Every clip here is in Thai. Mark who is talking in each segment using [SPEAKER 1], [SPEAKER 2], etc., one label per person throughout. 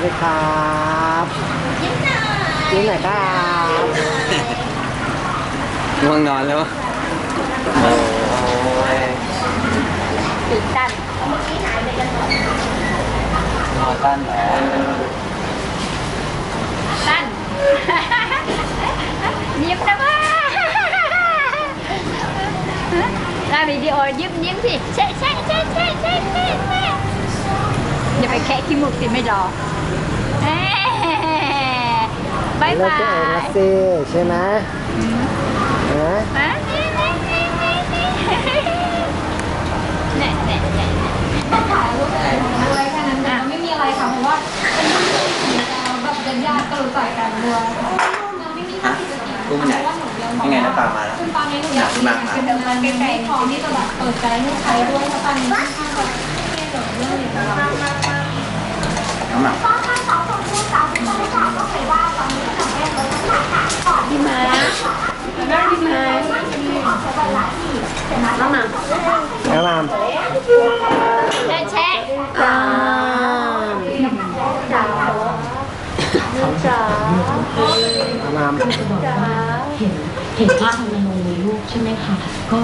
[SPEAKER 1] วัสดีครับ
[SPEAKER 2] ยิ้มหน่อย
[SPEAKER 1] ยิ้มหน่อยครับ
[SPEAKER 3] ง่วงนอนแล้ว โอ้ย
[SPEAKER 2] ตื่นตัน
[SPEAKER 3] นอนตั้นเหรอ
[SPEAKER 2] ตันยิ้มนะว่าถ้าวิดีโอยิ้มยิ้มสิเช่เช่เช่เช่เช่เช่เช่อย่าไปแคะขี้มูกสิไม่รอ เอ้ยบาย
[SPEAKER 1] เลิก
[SPEAKER 2] บา
[SPEAKER 1] ตัวเอง
[SPEAKER 2] ย
[SPEAKER 1] ละสิใช่ไหมฮะ
[SPEAKER 2] มานี่นี่นี่นี่นี่แน่แน่แน่
[SPEAKER 4] อะไรแค่นั้นแต่ไม่มีอะไรค่ะเพราะว่าแบบญาติๆก็รู้จักกันด้วยยังไม่มีท่าทีจะจีบ
[SPEAKER 3] กุ้งไหนยังไงน้ำปลามาแล้ว
[SPEAKER 4] ซึ่งตอนนี้หนูอยากมีเป็นแบบมันใกล้ๆพร้อมที่จะแบบเปิดใจให้ใครด้วยเพราะตอนนี้ค่อนข้างแบบเครียดกับเรื่องนี้นะคะ
[SPEAKER 3] น้ำหนัก
[SPEAKER 2] พี่มาพี่มาน้องหมา
[SPEAKER 1] น้ำมาม
[SPEAKER 2] แช่แช่
[SPEAKER 1] จ้า
[SPEAKER 2] จ๋าจ๋า
[SPEAKER 1] น้ำมาม
[SPEAKER 2] จ๋า
[SPEAKER 5] เห็นเห็นภาพในลงในรูปใช่ไหมคะก็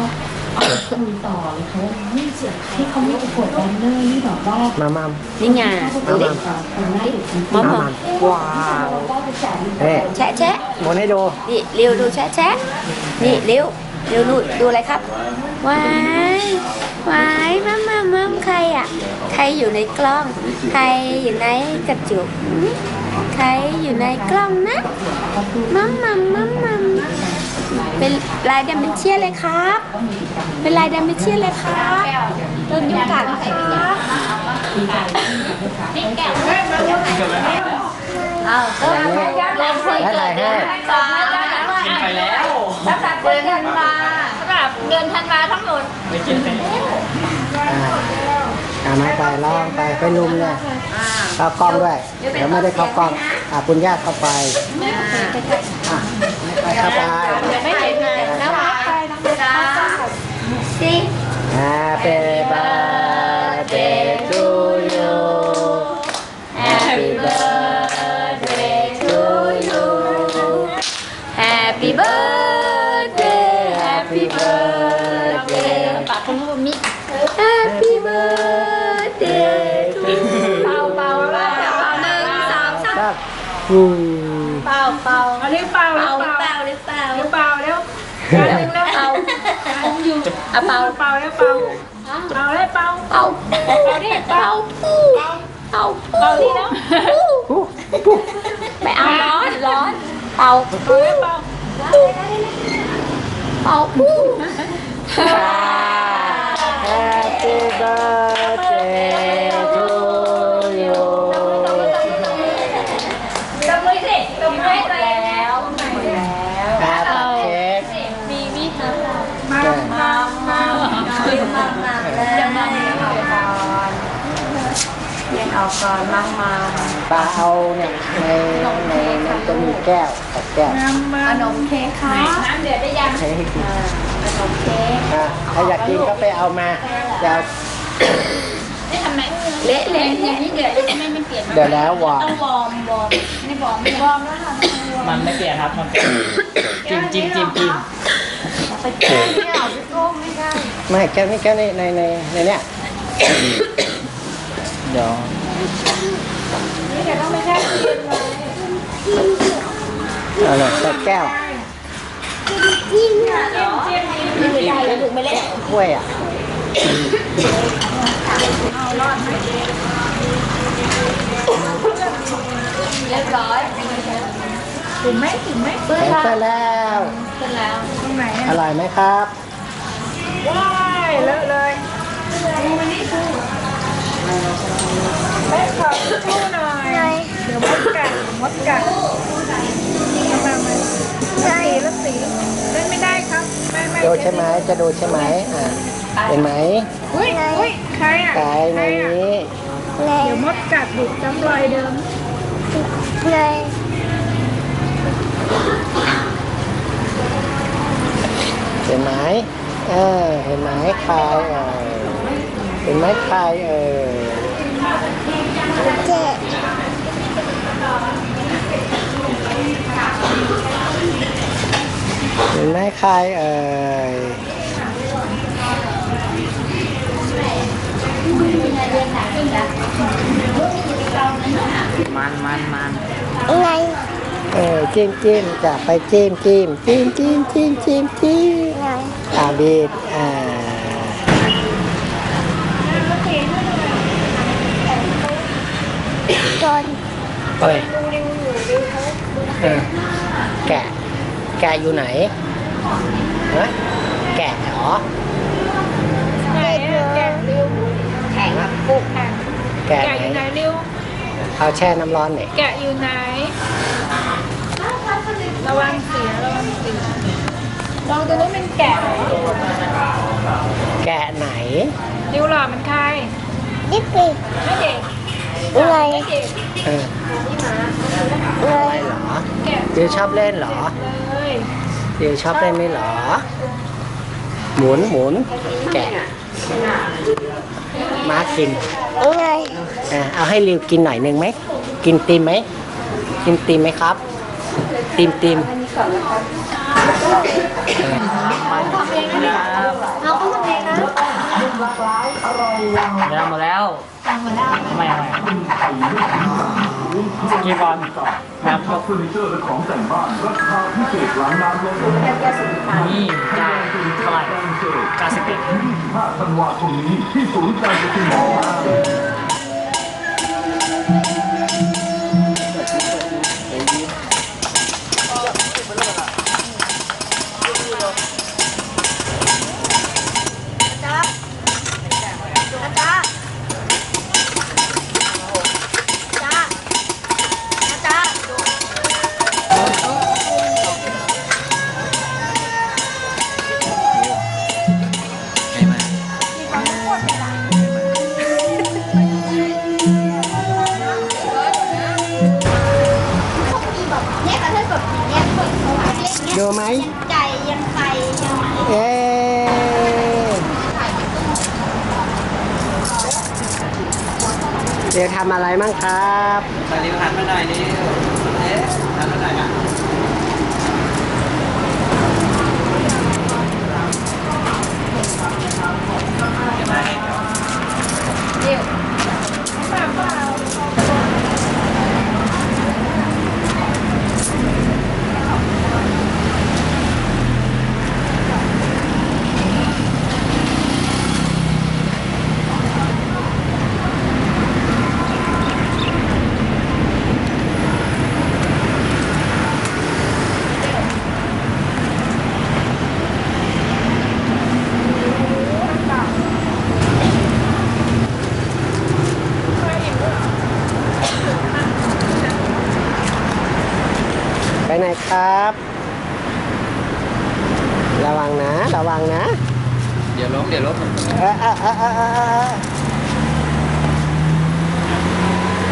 [SPEAKER 5] คุยต่อเลยค่ะว่าเฮ้ยเสียงที่เขาไม่ประกวดแดนเนอร์นี่แบบว่า
[SPEAKER 1] น้ำมาม
[SPEAKER 2] นี่ไง
[SPEAKER 5] เขาประกวดคนแรกอยู่จริง
[SPEAKER 2] มอม
[SPEAKER 1] น้ำมาม
[SPEAKER 2] ว้าว
[SPEAKER 1] เฮ้ย
[SPEAKER 2] แช่แช่
[SPEAKER 1] หมุนให้ดู
[SPEAKER 2] นี่เร็วดูแช่แช่นี่เร็วเร็วดูดูอะไรครับว้ายว้ายมัมมัมมัมใครอะ ใครอยู่ในกล้อง ใครอยู่ในกระจุกหืมใครอยู่ในกล้องนะมัมมัมมัมมัม เป็นลายดัมเบลเชียเลยครับ เป็นลายดัมเบลเชียเลยครับโดนยุงกัดครับเอาก็ลงคุย
[SPEAKER 1] ให้อะไรให้
[SPEAKER 3] ไปแล้ว
[SPEAKER 2] สำหรับเดือนธันวาสำหรับเดือนธันวาทั้งหมด
[SPEAKER 3] ไม่กินไป
[SPEAKER 1] อ่าอ่าน้องไปลองไปไปลุมเลยเข้ากล้องด้วย เดี๋ยวไม่ได้เข้ากล้องอ่าคุณญาติเข้าไปอะ ไปเข้าไป
[SPEAKER 2] ไม่เห็นเลยนะว่าไปน้องจ้าสิ
[SPEAKER 1] Happy birthday
[SPEAKER 2] เป่าเป่าเอาเรี
[SPEAKER 6] ยกเปล่า
[SPEAKER 2] เป่า
[SPEAKER 6] เรียก
[SPEAKER 2] เป่า
[SPEAKER 6] เปล่า
[SPEAKER 2] หรือเปล่า
[SPEAKER 6] เรียกเปล่าเร็ว
[SPEAKER 2] เป่าเป่าเอาเป่า
[SPEAKER 6] เปล่าเรียกเปล่าเปล่าเรียกเปล่า
[SPEAKER 2] เป่าเป่าดิเป่าปูเป่า
[SPEAKER 6] เปล่าที่แล้ว
[SPEAKER 1] ปุ๊บปุ๊บ
[SPEAKER 2] ไม่เอาร้อนร้อนเป่า
[SPEAKER 6] เปล่าเรียกเปล่า
[SPEAKER 2] เป่าปู
[SPEAKER 1] Happy birthday ก่
[SPEAKER 2] อนมามา
[SPEAKER 1] ปลาเอาเนี่ยในในในจะมีแก้วกับแก้ว
[SPEAKER 2] ขนมเค้กค่ะน้ำเดือดได้ยัง
[SPEAKER 1] ใช้ให้กิน
[SPEAKER 2] ขนมเค้ก
[SPEAKER 1] อะใครอยากกินก็ไปเอามาจะ
[SPEAKER 2] นี่ทำไมเละเละอย่างนี้เดือดจะไม่ไม่เปลี่ยน
[SPEAKER 1] เดี๋ยวแล้ววาง
[SPEAKER 2] ต้องวอร์มวอร์มไม่วอร์มไม่วอร์มแล้วค่ะ
[SPEAKER 6] มันไม่เปลี่ยนครับมันจิ้มจิ้มจิ้มจิ้ม
[SPEAKER 2] ไปแก้ไม่เอาพี่โก้ไม่ได้
[SPEAKER 1] ไม่แก้วนี่แก้วนี่ในในในเนี้ย
[SPEAKER 3] เดี๋ยว
[SPEAKER 1] เอาเลยใส่แก้ว
[SPEAKER 2] จิ้ม่ได้แล้วถูกไม่เละ
[SPEAKER 1] ถ้วยอะ
[SPEAKER 2] เรียบร้อย
[SPEAKER 6] ถึงไหมถึงไหม
[SPEAKER 2] เพื่อ
[SPEAKER 1] แข็ง
[SPEAKER 2] ค่ะ
[SPEAKER 1] เสร็จแล้ว
[SPEAKER 2] เสร็จแล้ว
[SPEAKER 6] ตรงไหน
[SPEAKER 1] อร่อยไหมครับ
[SPEAKER 6] ว้ายเลอะเลยดูมันนี่ดู แม่ขอชู้หน่อย เดี๋ยวมดกัดมดกัดมามาสีแล้วสีเล่นไม่ได้ครับไม่ไม่
[SPEAKER 1] ดูใช่ไหมจะดูใช่ไหมอ่าเห็นไหม
[SPEAKER 6] อุ้ยอุ้ยใครอะ
[SPEAKER 1] กายใน
[SPEAKER 6] ใครอะ
[SPEAKER 1] นี้
[SPEAKER 6] เดี๋ยวมดกัดดิจำรอยเดิม
[SPEAKER 1] เห็นไหมเออเห็นไหมใครเออเห็นไหมใครเออ เห็นไหมใครเอ่ย
[SPEAKER 3] มันมันมัน
[SPEAKER 2] ไง
[SPEAKER 1] เออจิ้มจิ้มจะไปจิ้มจิ้มจิ้มจิ้มจิ้มจิ้มจิ้มอ่าบีดอ่า เอ้ยเออแกะ แกะอยู่ไหนฮะแกะเหรอ
[SPEAKER 6] ไหนอะแกะริ้ว
[SPEAKER 2] แข็งปุก
[SPEAKER 6] แกะ
[SPEAKER 1] แกะ
[SPEAKER 6] แกะอยู่
[SPEAKER 1] ไห
[SPEAKER 6] ไห
[SPEAKER 1] น
[SPEAKER 6] นริ้ว
[SPEAKER 1] เอาแช่น้ำร้อนหน่อย
[SPEAKER 6] แกะอยู่ไหน ระวังเสียระวังเสียลองดูว่าเป็นแกะเหรอ
[SPEAKER 1] แกะไหน
[SPEAKER 6] ริ้วหล่อมันใคร
[SPEAKER 2] ดิปิ
[SPEAKER 6] ไม่เด็ก
[SPEAKER 2] ไง
[SPEAKER 6] ไม่เด็ก
[SPEAKER 1] เอออะไรเหรอ
[SPEAKER 6] แกะ
[SPEAKER 1] ดิวชอบเล่นเหรอ
[SPEAKER 6] เลย
[SPEAKER 1] ดิวชอบเล่นไหมเหรอ หมุนหมุนแกะมากิน
[SPEAKER 2] ไง
[SPEAKER 1] อะเอาให้ริวกินหน่อยหนึ่งไหม กินติมไหม กินติมไหมครับติมติม
[SPEAKER 2] เราต้องทำเองนะ
[SPEAKER 3] เดี๋ยวมดแล้ว ไมทำไมสกีบอลน้ำตก
[SPEAKER 7] เฟอร์นิเจอร์และของแต่งบ้านราคาพิเศษหลังน้ำลดลง
[SPEAKER 3] นี่จ่ายเท่าไหร่เก้าสิบเอ็ด
[SPEAKER 7] 25ธันวาคมนี้ที่ศูนย์การประชุมหอำ
[SPEAKER 1] อะไรมั่งครับ
[SPEAKER 3] ตอนนี้หันมาหน่อยนี่เอ๊ะหันมาหน่อยอะ
[SPEAKER 1] ไปไหนครับ ระวังนะ ระวังนะ
[SPEAKER 3] เดี๋ยวล้มเดี๋ยวล้ม
[SPEAKER 1] เออเออเออเออเออเออ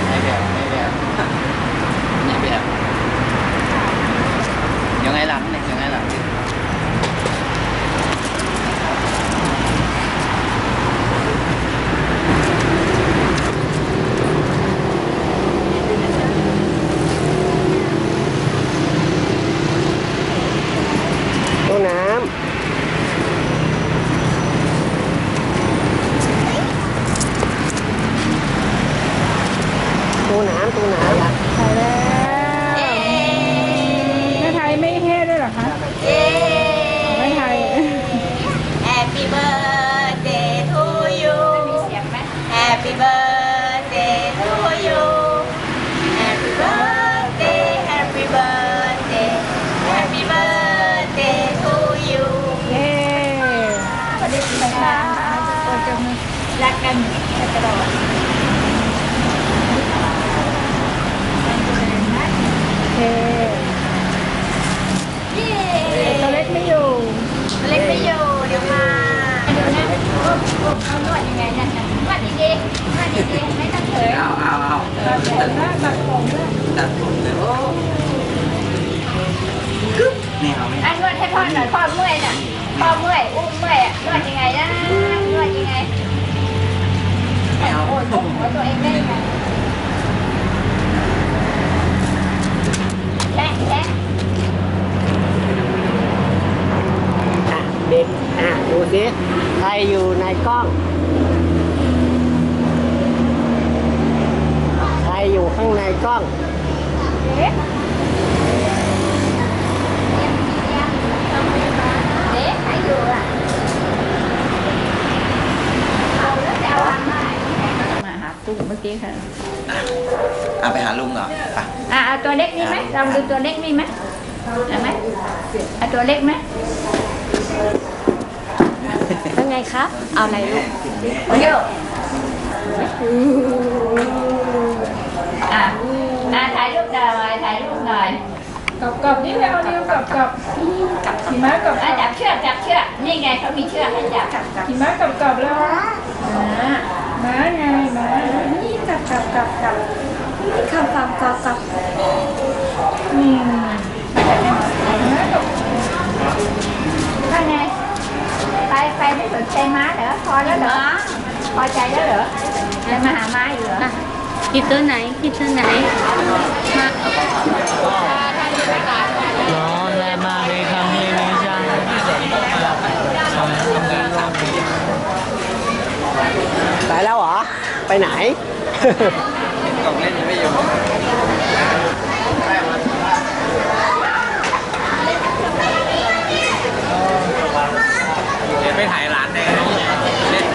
[SPEAKER 3] ไม่แบบไม่แบบไม่แบบยังไงหลังเนี่ยยังไงหลัง
[SPEAKER 1] ตู้น้ำตู้น้ำตู้น้ำ
[SPEAKER 6] ไปแล้วแม่ไทยไม่เฮ่ด้วยเหรอคะ
[SPEAKER 2] เย้
[SPEAKER 6] แม่ไทย
[SPEAKER 2] Happy birthday to you มีเสียงไหม Happy birthday to you Happy birthday Happy birthday Happy birthday to you
[SPEAKER 6] เย้
[SPEAKER 2] สวัสดีค่ะ
[SPEAKER 6] โอ้ยจะมา
[SPEAKER 2] รักกันตลอด
[SPEAKER 6] เฮ้
[SPEAKER 2] เย้
[SPEAKER 6] ตัวเล็กไม่อยู่
[SPEAKER 2] เล็กไม่อยู่ เดี๋ยวมาเดี๋ยวนะเขานวดยังไงนะนวดดีๆนวดดีๆไม่ต้องเผย
[SPEAKER 3] เอาเอาเอา
[SPEAKER 6] ตัดผมนะตัดผมด้วย
[SPEAKER 3] ตัดผมเลยโอ้นี่เอาไหม
[SPEAKER 2] อันนวดให้พ่อหน่อยพ่อเมื่อยน่ะพ่อเมื่อยอุ้มเมื่อยอะนวดยังไงนะนวดยังไง của Đẹp, à, đùa kia Thầy dù này con
[SPEAKER 1] Thầy dù khăn này con ค่ะ
[SPEAKER 2] อะไป
[SPEAKER 3] หาลุงเหรอไป
[SPEAKER 4] อะเอาตัวเล็กนี่ไหมลองดูตัวเล็กนี่ไหมเห็นไหมเอาตัวเล็กไหม
[SPEAKER 2] เป็นไงครับ เอาอะไรลูก
[SPEAKER 4] โอ้ยอะอะถ่ายรูปหน่อยถ่ายรูปหน่อย
[SPEAKER 6] กับกับนี่แล้วนิ้วกับกับหิมะกับ
[SPEAKER 4] อะจับเชือกจับเชือกนี่ไงเขามีเชือกให้จับจับจับ
[SPEAKER 6] หิมะกับกับแล้ว
[SPEAKER 4] อะ
[SPEAKER 6] ม้าไงม้านี่กับกับกับกับนี่
[SPEAKER 2] คำฟังกับกับ
[SPEAKER 6] นี่ม้ากับ
[SPEAKER 4] ว่าไงไปไปไม่สนใจม้าเหรอพอแล้วเหรอพอใจแล้วเหรอจะมาหาม้าอยู่เหรอ
[SPEAKER 2] คิดตัวไหนคิดตัวไหน
[SPEAKER 3] ร้อนแรงมากเลยครั้งนี้นี่จัง
[SPEAKER 1] ไปแล้วเหรอ ไปไหน
[SPEAKER 3] กล่องเล่นยังไม่อยู่เดี๋ยวไปถ่ายร้านแน่เล่น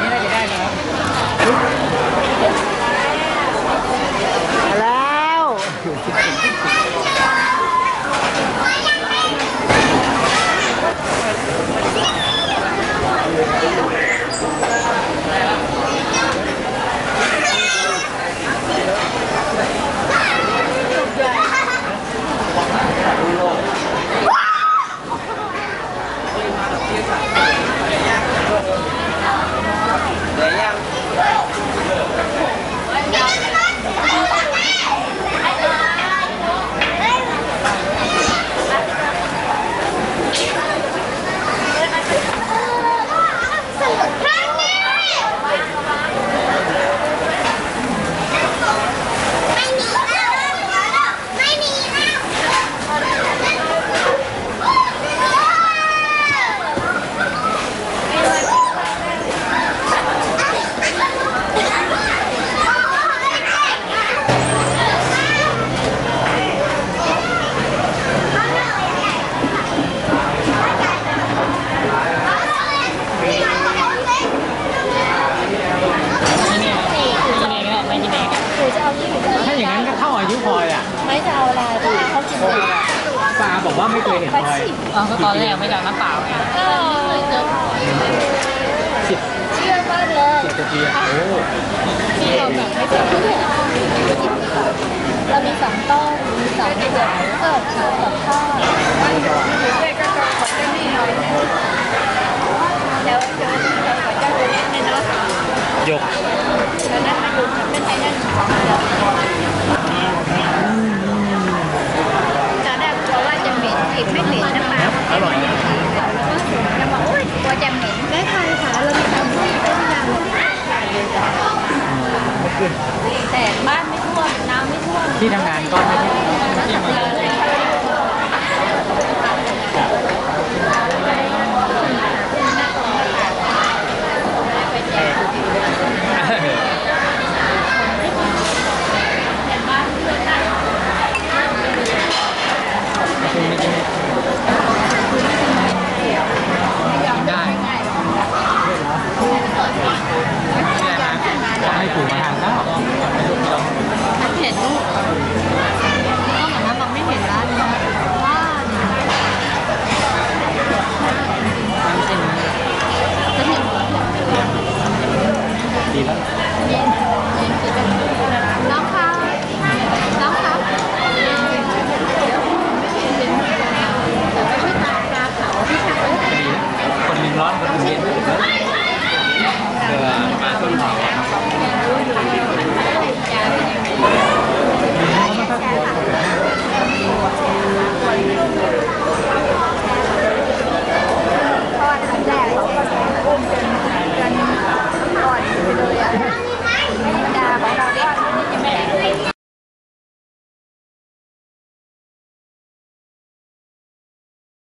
[SPEAKER 3] นี่น่าจะได้นะครับ
[SPEAKER 1] ไปแล้ว
[SPEAKER 3] เดี๋ยวยัง
[SPEAKER 8] ถ้าอย่างนั้นก็เท่าอายุพลอยอะ
[SPEAKER 2] ไม่จะเอาอะไรก็เอาเขากิน
[SPEAKER 8] ปาบอก ว่าไม่เคยเห็นพลอย
[SPEAKER 9] อ๋อก็ตอนแรกไม่ได้น้ำเปล่าไง
[SPEAKER 2] ก็เจอ
[SPEAKER 8] สิบ
[SPEAKER 2] เชื่อมากเลย
[SPEAKER 8] สิบกว่าปีอะโอ้
[SPEAKER 2] ที่เราแบบไม่เจอเรามีสองต้นมีสองเดือนเออสองกับข้าว
[SPEAKER 6] เด็กกับกับขอเจ้านี่หน่อย
[SPEAKER 4] เดี๋ยวเดี๋ยวเดี๋ยวขอเจ้าตัวเล็กเนี่ยเนาะ
[SPEAKER 8] ยก
[SPEAKER 4] เดี๋ยวนั้นมาดูฉันเป็นไทยนั่นตอนแรกกลัวว่าจะเหม็นกลิ่นไม่เหม็นนะป้า
[SPEAKER 8] อร่อยนะ
[SPEAKER 4] จะบอกโอ๊ยกลัวจะเหม็น
[SPEAKER 2] ได้ทานค่ะเรามีความสุขต้มยำ
[SPEAKER 4] แต่บ้านไม่ท่วมน้ำไม่ท่วม
[SPEAKER 8] ที่ทำงานก็ไม่ใช่
[SPEAKER 2] เรา